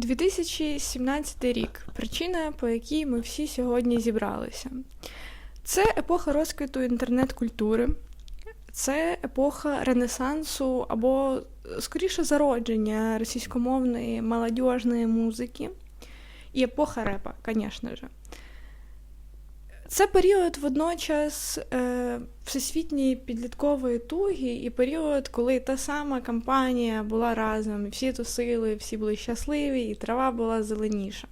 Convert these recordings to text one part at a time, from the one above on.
2017 рік причина, по якій ми всі сьогодні зібралися. Це епоха розквіту інтернет-культури, це епоха ренесансу або, скоріше, зародження російськомовної молодіжної музики і епоха репа, звісно ж. Це період водночас е, всесвітньої підліткової туги і період, коли та сама кампанія була разом, і всі тусили, всі були щасливі, і трава була зеленіша.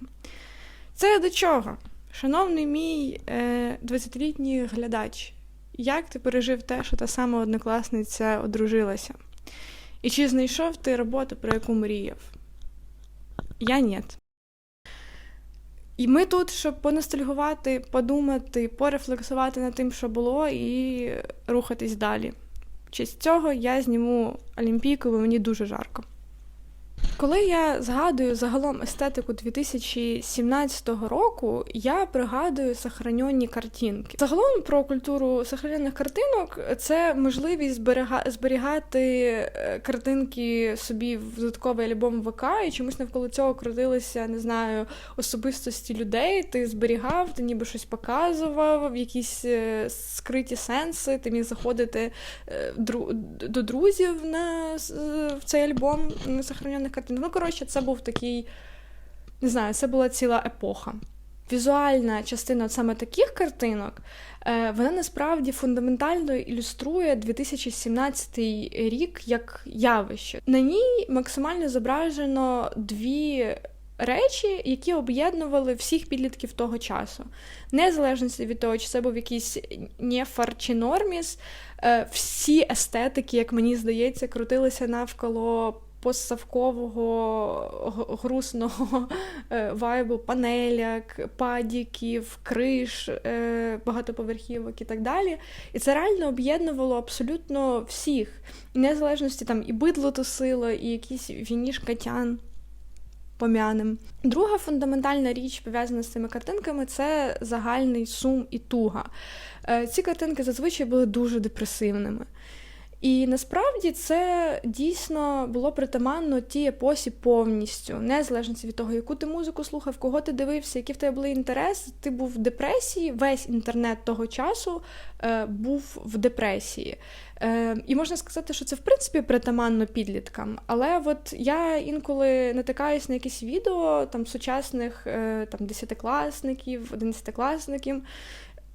Це до чого? Шановний мій е, 20-літній глядач, як ти пережив те, що та сама однокласниця одружилася? І чи знайшов ти роботу, про яку мріяв? Я ні. І ми тут, щоб поностальгувати, подумати, порефлексувати над тим, що було, і рухатись далі. В честь цього я зніму Олімпійку, бо мені дуже жарко. Коли я згадую загалом естетику 2017 року, я пригадую сохранені картинки. Загалом про культуру сохранених картинок це можливість зберігати е, картинки собі в додатковий альбом ВК, і чомусь навколо цього крутилися, не знаю, особистості людей. Ти зберігав, ти ніби щось показував, якісь е, скриті сенси, ти міг заходити е, до друзів на в цей альбом сохранених картинок. Ну, коротше, це був такий, не знаю, це була ціла епоха. Візуальна частина саме таких картинок, е, вона насправді фундаментально ілюструє 2017 рік як явище. На ній максимально зображено дві речі, які об'єднували всіх підлітків того часу. Незалежно від того, чи це був якийсь нефар чи норміс, е, всі естетики, як мені здається, крутилися навколо постсавкового грустного е, вайбу панеляк, падіків, криш, е, багатоповерхівок і так далі. І це реально об'єднувало абсолютно всіх. Незалежності там і бидло тусило, і якісь вініш катян. Пом'яним. Друга фундаментальна річ, пов'язана з цими картинками, це загальний сум і туга. Е, ці картинки зазвичай були дуже депресивними. І насправді це дійсно було притаманно тій епосі повністю, незалежно від того, яку ти музику слухав, кого ти дивився, які в тебе були інтереси. Ти був в депресії, весь інтернет того часу е, був в депресії. Е, І можна сказати, що це в принципі притаманно підліткам. Але от я інколи натикаюсь на якісь відео там сучасних е, там десятикласників, одинадцятикласників,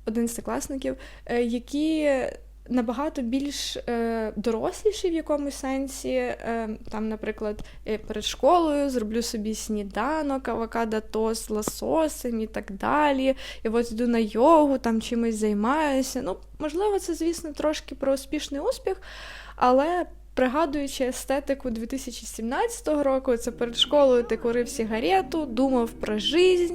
одинадцятикласників, е, які набагато більш е, доросліший в якомусь сенсі. Е, Там, наприклад, перед школою зроблю собі сніданок, авокадо тост лососем і так далі. І от йду на йогу, там чимось займаюся. Ну, можливо, це, звісно, трошки про успішний успіх, але. Пригадуючи естетику 2017 року, це перед школою ти курив сигарету, думав про життя,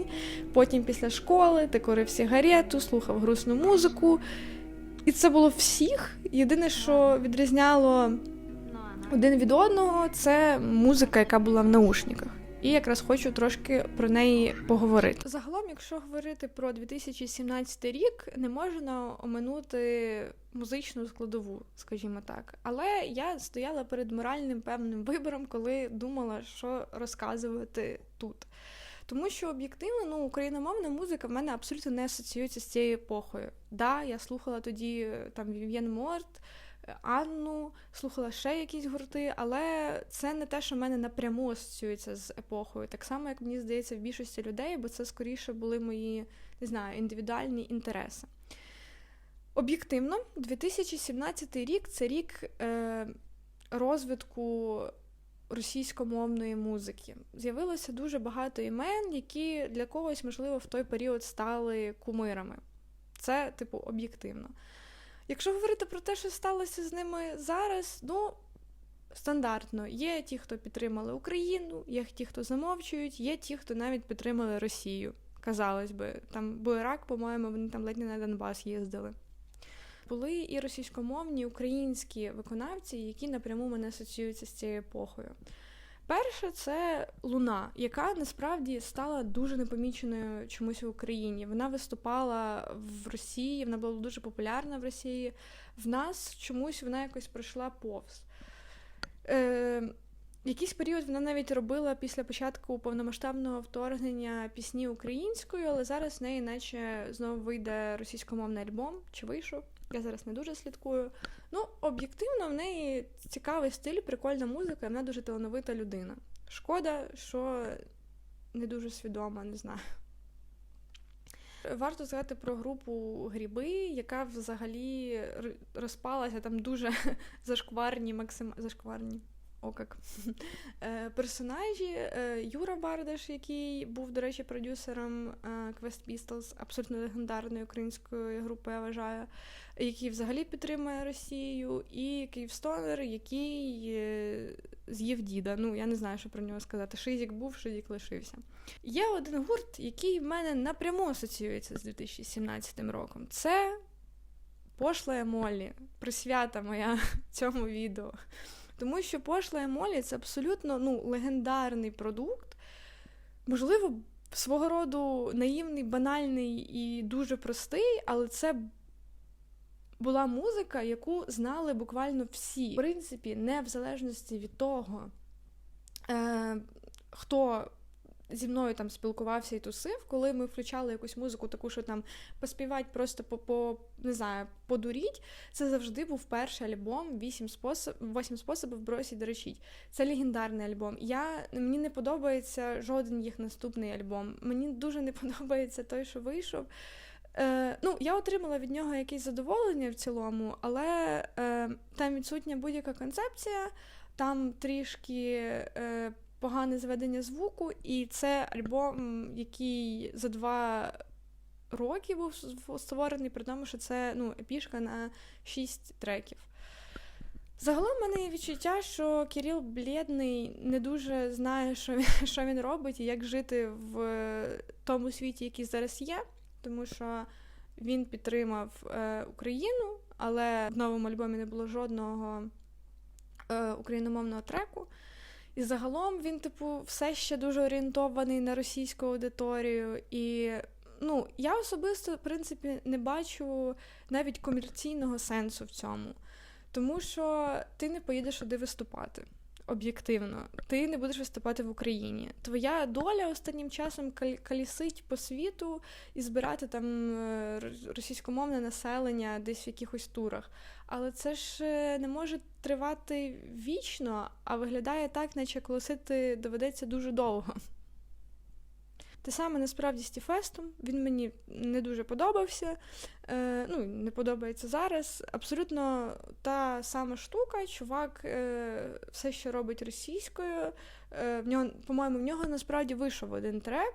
потім після школи ти курив сигарету, слухав грустну музику, і це було всіх. Єдине, що відрізняло один від одного, це музика, яка була в наушниках. І якраз хочу трошки про неї поговорити. Загалом, якщо говорити про 2017 рік, не можна оминути музичну складову, скажімо так. Але я стояла перед моральним певним вибором, коли думала, що розказувати тут. Тому що об'єктивно ну, україномовна музика в мене абсолютно не асоціюється з цією епохою. Да, я слухала тоді е, там Вів'єн Морт, е, Анну, слухала ще якісь гурти, але це не те, що в мене напряму асоціюється з епохою. Так само, як мені здається, в більшості людей, бо це скоріше були мої не знаю, індивідуальні інтереси. Об'єктивно, 2017 рік це рік е, розвитку російськомовної музики. З'явилося дуже багато імен, які для когось, можливо, в той період стали кумирами. Це, типу, об'єктивно. Якщо говорити про те, що сталося з ними зараз, ну. Стандартно, є ті, хто підтримали Україну, є ті, хто замовчують, є ті, хто навіть підтримали Росію. Казалось би, там Буерак, по-моєму, вони там ледь не на Донбас їздили були і російськомовні, і українські виконавці, які напряму мене асоціюються з цією епохою. Перше, це Луна, яка насправді стала дуже непоміченою чомусь в Україні. Вона виступала в Росії, вона була дуже популярна в Росії. В нас чомусь вона якось пройшла повз. Е, Якийсь період вона навіть робила після початку повномасштабного вторгнення пісні українською, але зараз в неї наче знову вийде російськомовний альбом чи вийшов. Я зараз не дуже слідкую. Ну, об'єктивно, в неї цікавий стиль, прикольна музика, і вона дуже талановита людина. Шкода, що не дуже свідома, не знаю. Варто сказати про групу Гріби, яка взагалі розпалася там дуже зашкварні, максим... зашкварні. О, як. персонажі е, Юра Бардаш, який був, до речі, продюсером е, Quest Pistols, абсолютно легендарної української групи, я вважаю, який взагалі підтримує Росію, і Київстонер, який е, з'їв діда. Ну, я не знаю, що про нього сказати. Шизік був, Шизік лишився. Є один гурт, який в мене напряму асоціюється з 2017 роком. Це пошла Моллі, присвята моя цьому відео. Тому що пошла Емолі це абсолютно ну, легендарний продукт, можливо, свого роду наївний, банальний і дуже простий, але це була музика, яку знали буквально всі. В принципі, не в залежності від того, е, хто зі мною там спілкувався і тусив, коли ми включали якусь музику, таку, що там поспівати просто по, не знаю, подуріть, це завжди був перший альбом «Вісім способ, «Восім способів бросить доречіть. Це легендарний альбом. Я, Мені не подобається жоден їх наступний альбом. Мені дуже не подобається той, що вийшов. Е, Ну, Я отримала від нього якесь задоволення в цілому, але е, там відсутня будь-яка концепція, там трішки. Е, погане зведення звуку, і це альбом, який за два роки був створений, при тому, що це ну, епішка на шість треків. Загалом в мене є відчуття, що Кирил Блєдний не дуже знає, що він, що він робить і як жити в тому світі, який зараз є, тому що він підтримав е, Україну, але в новому альбомі не було жодного е, україномовного треку. І загалом він, типу, все ще дуже орієнтований на російську аудиторію. І ну, я особисто, в принципі, не бачу навіть комерційного сенсу в цьому. Тому що ти не поїдеш туди виступати об'єктивно. Ти не будеш виступати в Україні. Твоя доля останнім часом калісить по світу і збирати там е, російськомовне населення десь в якихось турах. Але це ж е, не може тривати вічно, а виглядає так, наче колосити доведеться дуже довго. Те саме насправді з Тіфестом, він мені не дуже подобався, е, ну, не подобається зараз. Абсолютно та сама штука, чувак е, все ще робить російською. Е, в нього, По-моєму, в нього насправді вийшов один трек.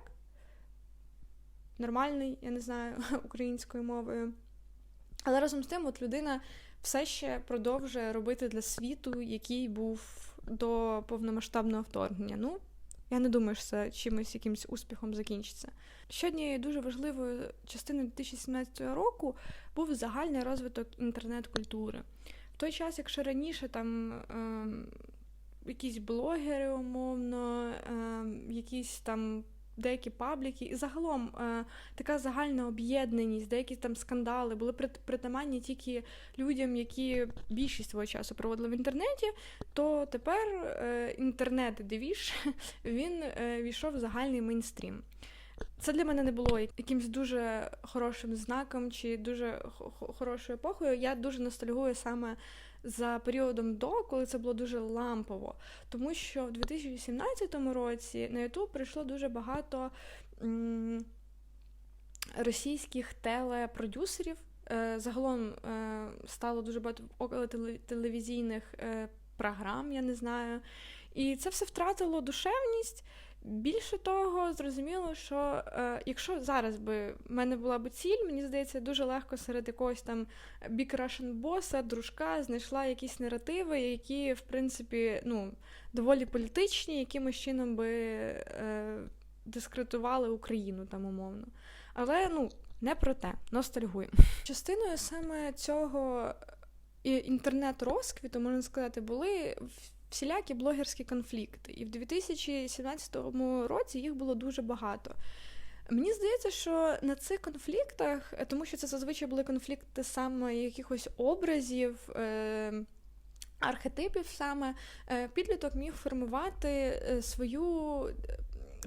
Нормальний, я не знаю, українською мовою. Але разом з тим, от людина все ще продовжує робити для світу, який був до повномасштабного вторгнення. Ну, я не думаю, що це чимось якимось успіхом закінчиться. Ще однією дуже важливою частиною 2017 року був загальний розвиток інтернет-культури. В той час, якщо раніше там е, якісь блогери, умовно, е, якісь там деякі пабліки, і загалом е, така загальна об'єднаність, деякі там скандали були притаманні тільки людям, які більшість свого часу проводили в інтернеті, то тепер е, інтернет-девіж він е, війшов в загальний мейнстрім. Це для мене не було якимось дуже хорошим знаком чи дуже хорошою епохою. Я дуже ностальгую саме за періодом до, коли це було дуже лампово. Тому що в 2017 році на YouTube прийшло дуже багато російських телепродюсерів. Е, загалом е, стало дуже багато околотелевізійних е, програм, я не знаю. І це все втратило душевність. Більше того, зрозуміло, що е, якщо зараз би в мене була б ціль, мені здається, дуже легко серед якогось там Big Russian боса, дружка знайшла якісь наративи, які, в принципі, ну, доволі політичні, якимось чином би е, дискредитували Україну там умовно. Але ну, не про те, ностальгуємо. Частиною саме цього е, інтернет-розквіту, можна сказати, були всілякі блогерські конфлікти. І в 2017 році їх було дуже багато. Мені здається, що на цих конфліктах, тому що це зазвичай були конфлікти саме якихось образів. Е- архетипів саме е, підліток міг формувати е, свою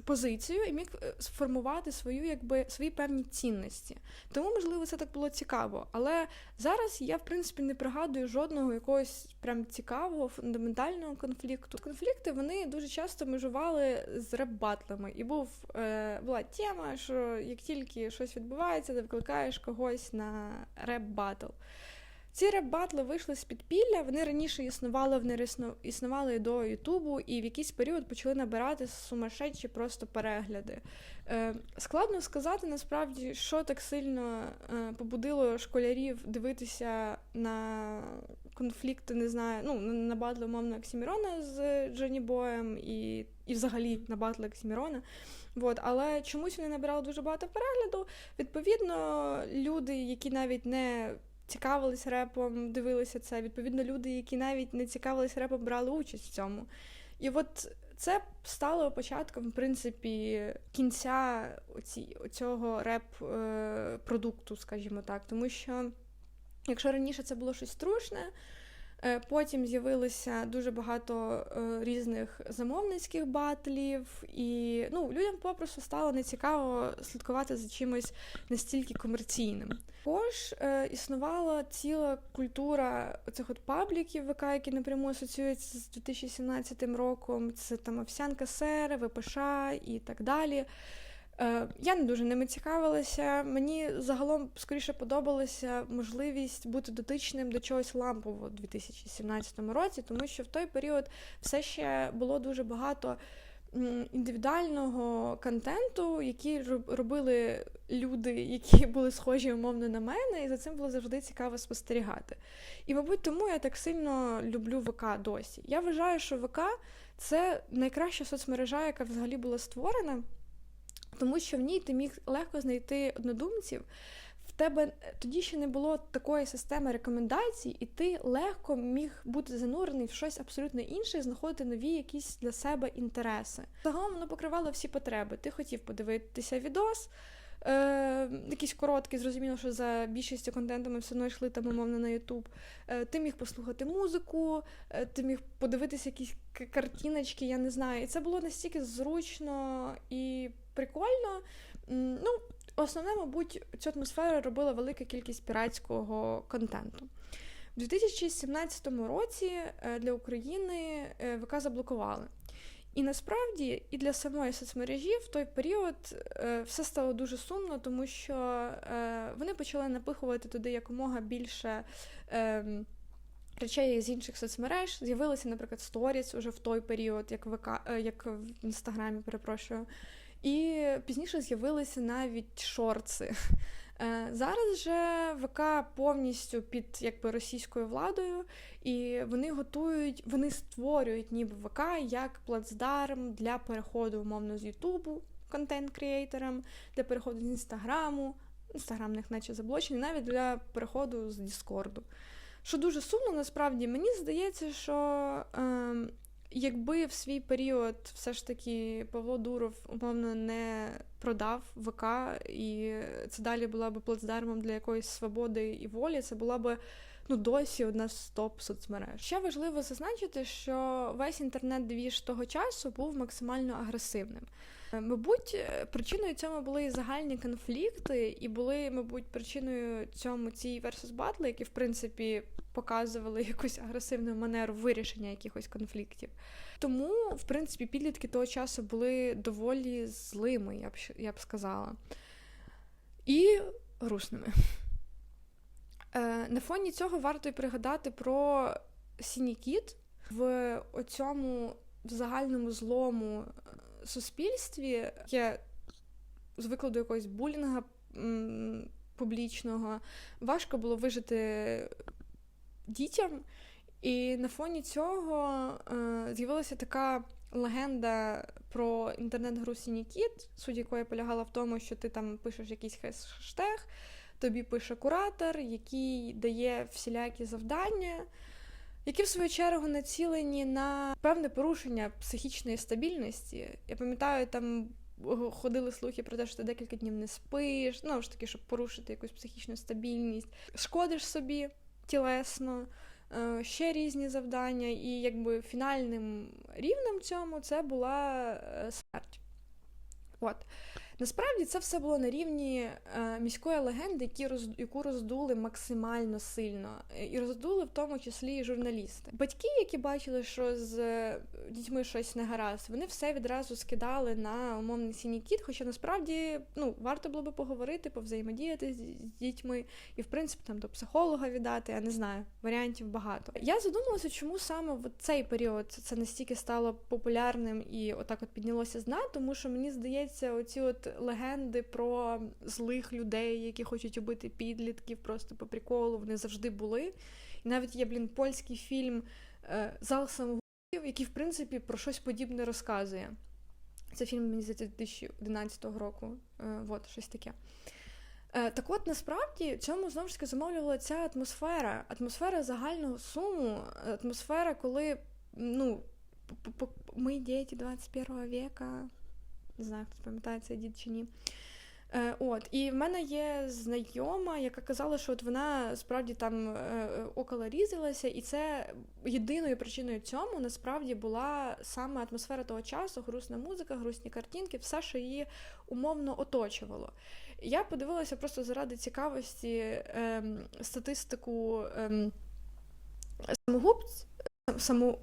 позицію і міг е, сформувати свою, якби свої певні цінності. Тому, можливо, це так було цікаво. Але зараз я, в принципі, не пригадую жодного якогось прям цікавого фундаментального конфлікту. Конфлікти вони дуже часто межували з реп-батлами. І був е, була тема, що як тільки щось відбувається, ти викликаєш когось на реп-батл. Ці реп-батли вийшли з підпілля, вони раніше існували, вони існували до Ютубу, і в якийсь період почали набирати сумасшедші просто перегляди. Е, Складно сказати насправді, що так сильно е, побудило школярів дивитися на конфлікти, не знаю, ну, на батли, умовно, Оксімірона з Джоні Боєм і і взагалі на батли Оксімірона. Вот. Але чомусь вони набирали дуже багато перегляду. Відповідно, люди, які навіть не цікавились репом, дивилися це. Відповідно, люди, які навіть не цікавились репом, брали участь в цьому. І от це стало початком, в принципі, кінця оці, цього реп-продукту, скажімо так. Тому що, якщо раніше це було щось трушне, Е, потім з'явилося дуже багато е, різних замовницьких батлів, і ну, людям попросту стало нецікаво слідкувати за чимось настільки комерційним. Також е, існувала ціла культура цих от пабліків, ВК, які напряму асоціюються з 2017 роком. Це там Овсянка Сера, ВПШ і так далі. Е, я не дуже ними цікавилася. Мені загалом скоріше подобалася можливість бути дотичним до чогось лампового у 2017 році, тому що в той період все ще було дуже багато індивідуального контенту, який робили люди, які були схожі умовно на мене, і за цим було завжди цікаво спостерігати. І, мабуть, тому я так сильно люблю ВК досі. Я вважаю, що ВК це найкраща соцмережа, яка взагалі була створена тому що в ній ти міг легко знайти однодумців. В тебе тоді ще не було такої системи рекомендацій, і ти легко міг бути занурений в щось абсолютно інше, і знаходити нові якісь для себе інтереси. Загалом воно покривало всі потреби. Ти хотів подивитися відос. Е, Якісь короткі, зрозуміло, що за більшістю контенту ми все одно йшли там, умовно, на Ютуб. Е, Ти міг послухати музику, е, ти міг подивитися якісь картиночки, я не знаю. І це було настільки зручно і прикольно. Ну, Основне, мабуть, цю атмосферу робила велика кількість піратського контенту. У 2017 році е, для України е, ВК заблокували. І насправді і для самої соцмережі в той період е, все стало дуже сумно, тому що вони почали напихувати туди якомога більше. Ем, речей з інших соцмереж з'явилися, наприклад, сторіс уже в той період, як ВК, як в інстаграмі, перепрошую. І пізніше з'явилися навіть шорти. Е, зараз же ВК повністю під якби російською владою, і вони готують, вони створюють ніби ВК як плацдарм для переходу, умовно, з Ютубу контент-креаторам, для переходу з інстаграму. Інстаграм них наче заблочений, навіть для переходу з Діскорду. Що дуже сумно, насправді, мені здається, що е, Якби в свій період все ж таки Павло Дуров умовно не продав ВК, і це далі була б плацдармом для якоїсь свободи і волі, це була б ну досі одна з топ соцмереж. Ще важливо зазначити, що весь інтернет-двіж того часу був максимально агресивним. Мабуть, причиною цьому були загальні конфлікти, і були, мабуть, причиною цьому ці versus батли, які в принципі показували якусь агресивну манеру вирішення якихось конфліктів. Тому, в принципі, підлітки того часу були доволі злими, я б я б сказала, і грустними. Е, На фоні цього варто й пригадати про Сінікіт в оцьому в загальному злому е, суспільстві, яке звикло до якогось булінга публічного, важко було вижити дітям. І на фоні цього е, з'явилася така легенда про інтернет-гру Сінікіт, суть якої полягала в тому, що ти там пишеш якийсь хештег, тобі пише куратор, який дає всілякі завдання, які в свою чергу націлені на певне порушення психічної стабільності. Я пам'ятаю, там ходили слухи про те, що ти декілька днів не спиш, ну ж таки, щоб порушити якусь психічну стабільність, шкодиш собі тілесно. е, ще різні завдання, і якби фінальним рівнем цьому це була е, смерть. От. Насправді це все було на рівні е, міської легенди, які роз, яку роздули максимально сильно, Е, і роздули в тому числі і журналісти. Батьки, які бачили, що з е, дітьми щось не гаразд, вони все відразу скидали на умовний синій кіт, хоча насправді ну, варто було би поговорити, повзаємодіяти з, дітьми і, в принципі, там до психолога віддати, я не знаю, варіантів багато. Я задумалася, чому саме в цей період це настільки стало популярним і отак от піднялося з дна, тому що мені здається, оці от легенди про злих людей, які хочуть убити підлітків просто по приколу, вони завжди були. І навіть є, блін, польський фільм е, Зал самогубців, який, в принципі, про щось подібне розказує. Це фільм, мені здається, 2011 року. Е, от, щось таке. Е, так от насправді цьому знову ж таки замовлювала ця атмосфера, атмосфера загального суму, атмосфера, коли ну, ми діти 21 века, не знаю, хто пам'ятає цей дід чи ні. Е, от, і в мене є знайома, яка казала, що от вона справді там е, около різалася, і це єдиною причиною цьому насправді була саме атмосфера того часу, грустна музика, грустні картинки, все, що її умовно оточувало. Я подивилася просто заради цікавості е, статистику е, самогубць, само,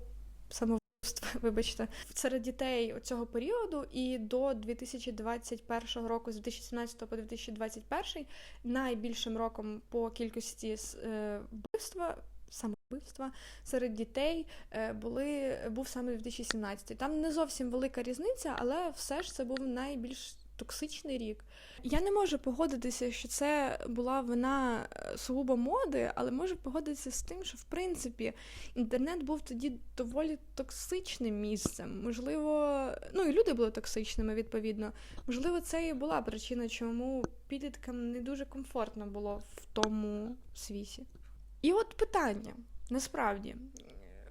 самогубств, вибачте, серед дітей цього періоду і до 2021 року, з 2017 по 2021, найбільшим роком по кількості е, вбивства. Самовбивства серед дітей е, були був саме 2017. Там не зовсім велика різниця, але все ж це був найбільш токсичний рік. Я не можу погодитися, що це була вина е, сугубо моди, але можу погодитися з тим, що в принципі інтернет був тоді доволі токсичним місцем. Можливо, ну і люди були токсичними відповідно. Можливо, це і була причина, чому підліткам не дуже комфортно було в тому світі. І от питання насправді,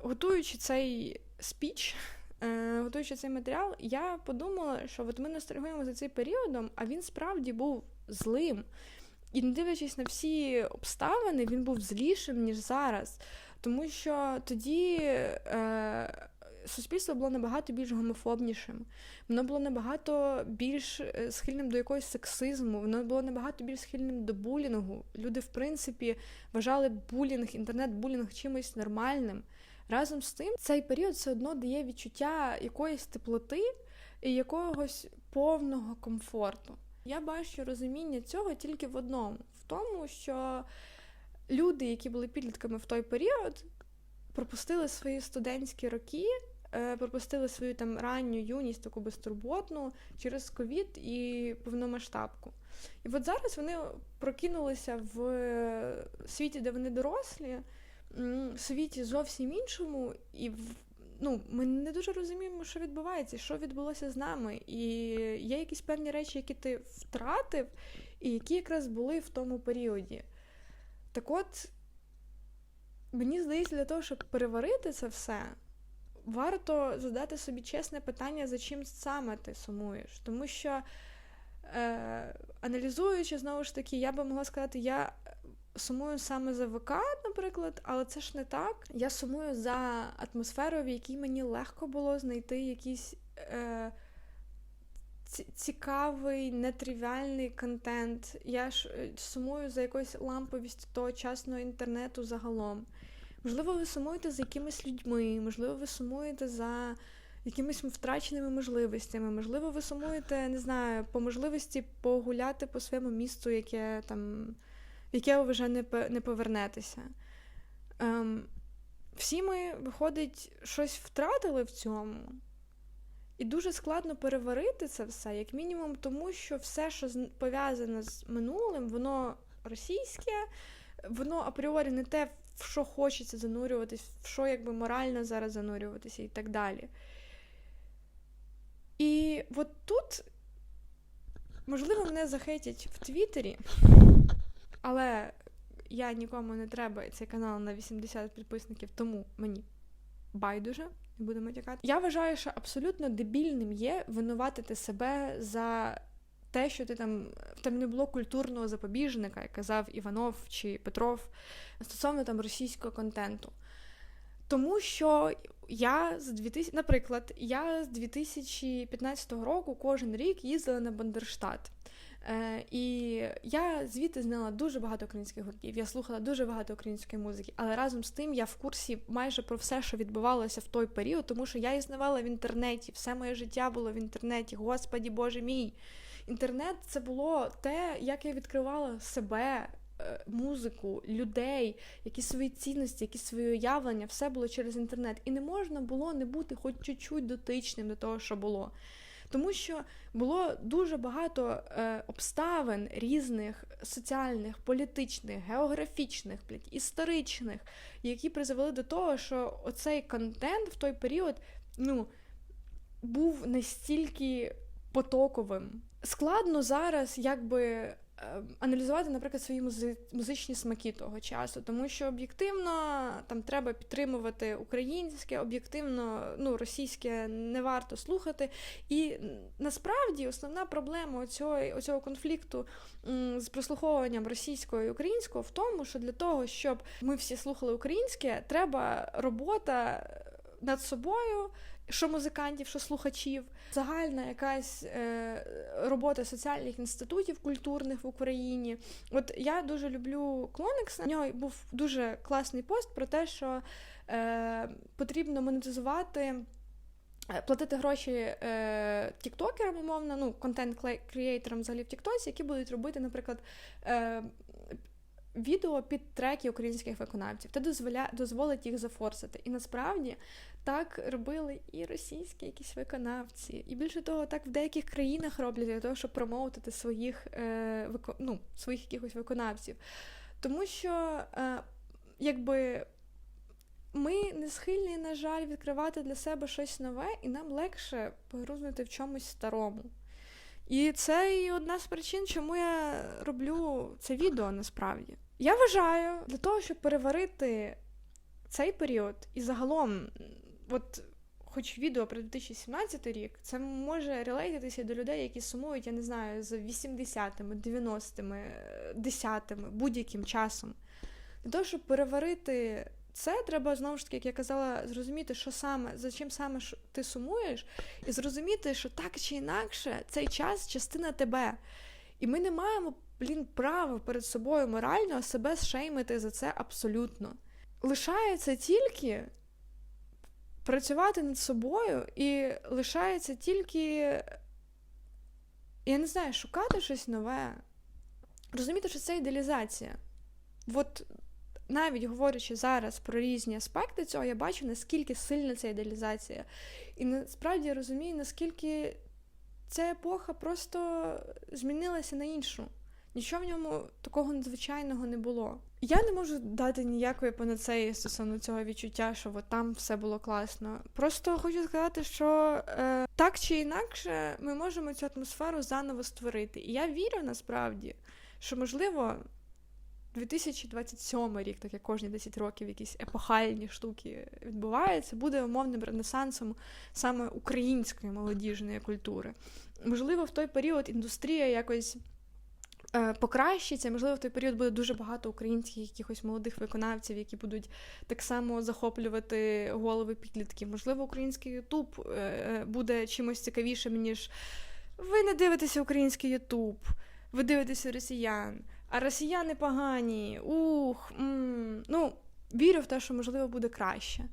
готуючи цей спіч. Е, готуючи цей матеріал, я подумала, що от ми ностальгуємо за цим періодом, а він справді був злим. І не дивлячись на всі обставини, він був злішим, ніж зараз. Тому що тоді е, суспільство було набагато більш гомофобнішим, воно було набагато більш е, схильним до якогось сексизму, воно було набагато більш схильним до булінгу. Люди, в принципі, вважали булінг, інтернет-булінг чимось нормальним. Разом з тим, цей період все одно дає відчуття якоїсь теплоти і якогось повного комфорту. Я бачу розуміння цього тільки в одному: в тому, що люди, які були підлітками в той період, пропустили свої студентські роки, е, пропустили свою там ранню юність, таку безтурботну через ковід і повномасштабку. І от зараз вони прокинулися в світі, де вони дорослі світі зовсім іншому, і ну, ми не дуже розуміємо, що відбувається, що відбулося з нами. І є якісь певні речі, які ти втратив, і які якраз були в тому періоді. Так от, мені здається, для того, щоб переварити це все, варто задати собі чесне питання, за чим саме ти сумуєш. Тому що, е, аналізуючи, знову ж таки, я би могла сказати, я сумую саме за ВК, наприклад, але це ж не так. Я сумую за атмосферою, в якій мені легко було знайти якийсь е, цікавий, нетривіальний контент. Я ж е, сумую за якоюсь ламповістю тогочасного інтернету загалом. Можливо, ви сумуєте за якимись людьми, можливо, ви сумуєте за якимись втраченими можливостями. Можливо, ви сумуєте, не знаю, по можливості погуляти по своєму місту, яке там яке ви вже не не повернетеся. Ем, Всі ми, виходить, щось втратили в цьому, і дуже складно переварити це все, як мінімум, тому що все, що пов'язане з минулим, воно російське, воно апріорі не те, в що хочеться занурюватись, в що якби морально зараз занурюватися і так далі. І от тут, можливо, мене захейтять в Твіттері. Але я нікому не треба цей канал на 80 підписників, тому мені байдуже, не будемо тікати. Я вважаю, що абсолютно дебільним є винуватити себе за те, що ти там тебе не було культурного запобіжника, як казав Іванов чи Петров, стосовно там російського контенту. Тому що я з 2000, наприклад, я з 2015 року кожен рік їздила на Бандерштат. Е, І я звідти знала дуже багато українських гуртів. Я слухала дуже багато української музики, але разом з тим я в курсі майже про все, що відбувалося в той період, тому що я існувала в інтернеті. Все моє життя було в інтернеті. Господі Боже мій. Інтернет це було те, як я відкривала себе. Е, Музику, людей, якісь свої цінності, якісь свої уявлення, все було через інтернет. І не можна було не бути хоч чуть-чуть дотичним до того, що було. Тому що було дуже багато е, обставин різних соціальних, політичних, географічних, блядь, історичних, які призвели до того, що оцей контент в той період ну, був настільки потоковим. Складно зараз, якби. Е, Аналізувати, наприклад, свої музи- музичні смаки того часу, тому що об'єктивно там треба підтримувати українське, об'єктивно ну, російське не варто слухати. І насправді основна проблема оцього, оцього конфлікту з прослуховуванням російського і українського в тому, що для того, щоб ми всі слухали українське, треба робота над собою, що музикантів, що слухачів, загальна якась е, робота соціальних інститутів культурних в Україні. От я дуже люблю Клоникса. У нього був дуже класний пост про те, що е, потрібно монетизувати. е, Платити гроші е, тіктокерам, умовно, ну, контент-креаторам взагалі в Тіктосі, які будуть робити, наприклад, е, відео під треки українських виконавців. Це дозволя... дозволить їх зафорсити. І насправді так робили і російські якісь виконавці. І більше того, так в деяких країнах роблять для того, щоб промоутити своїх, е, вико... ну, своїх якихось виконавців. Тому що, е, якби. Ми не схильні, на жаль, відкривати для себе щось нове, і нам легше погрузнути в чомусь старому. І це і одна з причин, чому я роблю це відео насправді. Я вважаю, для того, щоб переварити цей період і загалом, от хоч відео про 2017 рік, це може релейтитися до людей, які сумують, я не знаю, з 80-ми, 90-ми, 10-ми, будь-яким часом. Для того, щоб переварити це, треба знову ж таки, як я казала, зрозуміти, що саме, за чим саме ти сумуєш, і зрозуміти, що так чи інакше цей час частина тебе. І ми не маємо, блін, права перед собою морально себе шеймити за це абсолютно. Лишається тільки працювати над собою, і лишається тільки, я не знаю, шукати щось нове, розуміти, що це ідеалізація. От навіть говорячи зараз про різні аспекти цього, я бачу, наскільки сильна ця ідеалізація. І насправді я розумію, наскільки ця епоха просто змінилася на іншу. Нічого в ньому такого надзвичайного не було. Я не можу дати ніякої панацеї стосовно цього відчуття, що от там все було класно. Просто хочу сказати, що е, так чи інакше ми можемо цю атмосферу заново створити. І я вірю насправді, що можливо 2027 рік, так як кожні 10 років якісь епохальні штуки відбуваються, буде умовним ренесансом саме української молодіжної культури. Можливо, в той період індустрія якось. Е, Покращиться, можливо, в той період буде дуже багато українських якихось молодих виконавців, які будуть так само захоплювати голови підлітків. Можливо, український Ютуб е, буде чимось цікавішим, ніж ви не дивитеся український Ютуб, ви дивитеся росіян, а росіяни погані. Ух, м. ну вірю в те, що можливо буде краще.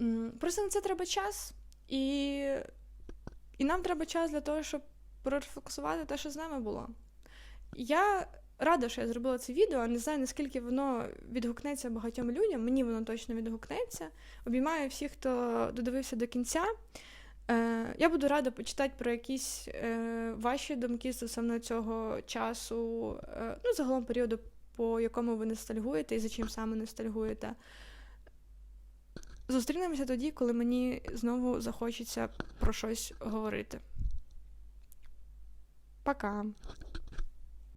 М, Просто на це треба час, і, і нам треба час для того, щоб прорефокусувати те, що з нами було. Я рада, що я зробила це відео. Не знаю, наскільки воно відгукнеться багатьом людям. Мені воно точно відгукнеться. Обіймаю всіх, хто додивився до кінця. Е, я буду рада почитати про якісь е, ваші думки стосовно цього часу, е, ну, загалом періоду, по якому ви ностальгуєте і за чим саме ностальгуєте. Зустрінемося тоді, коли мені знову захочеться про щось говорити. Пока.